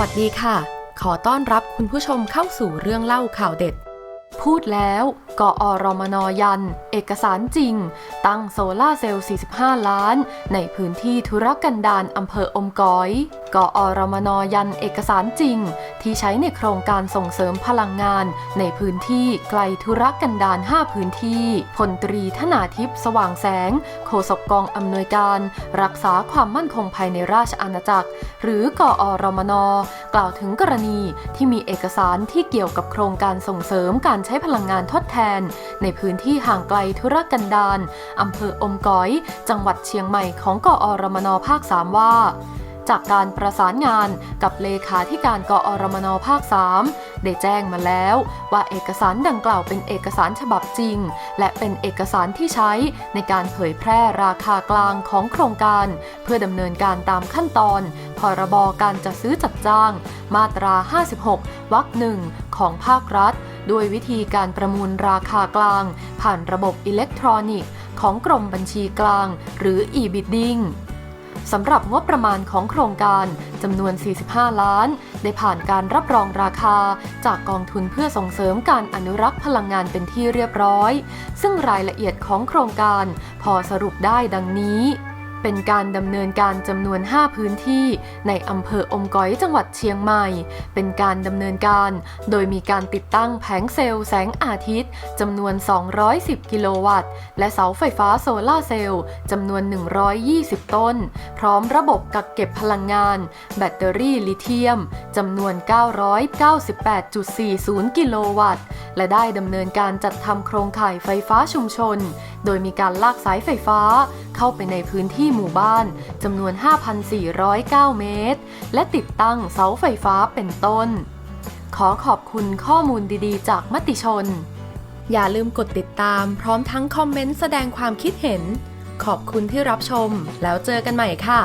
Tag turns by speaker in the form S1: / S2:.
S1: วัสดีค่ะ ขอต้อนรับคุณผู้ชมเข้าสู่เรื่องเล่าข่าวเด็ด พูดแล้ว กอรมนยัน เอกสารจริง ตั้งโซลาเซลล์ 45 ล้าน ในพื้นที่ธุรกันดารอำเภออมก๋อย กอรมนยันเอกสารจริง ที่ใช้ในโครงการส่งเสริมพลังงาน ในพื้นที่ไกลธุรกันดาร 5 พื้นที่พลตรีธนาทิพย์สว่างแสง โฆษกกองอำนวยการ รักษาความมั่นคงภายในราชอาณาจักร หรือกอรมนกล่าวถึงกรณีที่มีเอกสารที่เกี่ยวกับโครงการส่งเสริมการใช้พลังงานทดแทนในพื้นที่ห่างไกลธุรกันดารอำเภออมก๋อย จังหวัดเชียงใหม่ของกอรมนภาค 3 ว่า จากการประสานงานกับเลขาธิการกอรมนภาค 3 ได้แจ้งมาแล้วว่าเอกสารดังกล่าวเป็นเอกสารฉบับจริง และเป็นเอกสารที่ใช้ในการเผยแพร่ราคากลางของโครงการ เพื่อดำเนินการตามขั้นตอนพรบการจัดซื้อจัดจ้าง มาตรา 56 วรรคหนึ่งของภาครัฐ ด้วยวิธีการประมูลราคากลาง ผ่านระบบอิเล็กทรอนิกส์ ของกรมบัญชีกลาง หรือ e-bidding สำหรับงบประมาณของโครงการจำนวน 45 ล้าน ได้ผ่านการรับรองราคา จากกองทุนเพื่อส่งเสริมการอนุรักษ์พลังงานเป็นที่เรียบร้อย ซึ่งรายละเอียดของโครงการพอสรุปได้ดังนี้ เป็นการดำเนินการจำนวน 5 พื้นที่ ในอำเภออมก๋อยจังหวัดเชียงใหม่ เป็นการดำเนินการ โดยมีการติดตั้งแผงเซลล์แสงอาทิตย์จำนวน 210 กิโลวัตต์ และเสาไฟฟ้าโซลาร์เซลล์จำนวน 120 ต้น พร้อมระบบกักเก็บพลังงาน แบตเตอรี่ลิเธียมจำนวน 998.40 กิโลวัตต์ และได้ดำเนินการจัดทำโครงข่ายไฟฟ้าชุมชน โดยมีการลากสายไฟฟ้า เข้าไปในพื้นที่หมู่บ้านจำนวน 5,409 เมตร และติดตั้งเสาไฟฟ้าเป็นต้น ขอขอบคุณข้อมูลดีๆ จากมติชน อย่าลืมกดติดตามพร้อมทั้งคอมเมนต์แสดงความคิดเห็น ขอบคุณที่รับชม แล้วเจอกันใหม่ค่ะ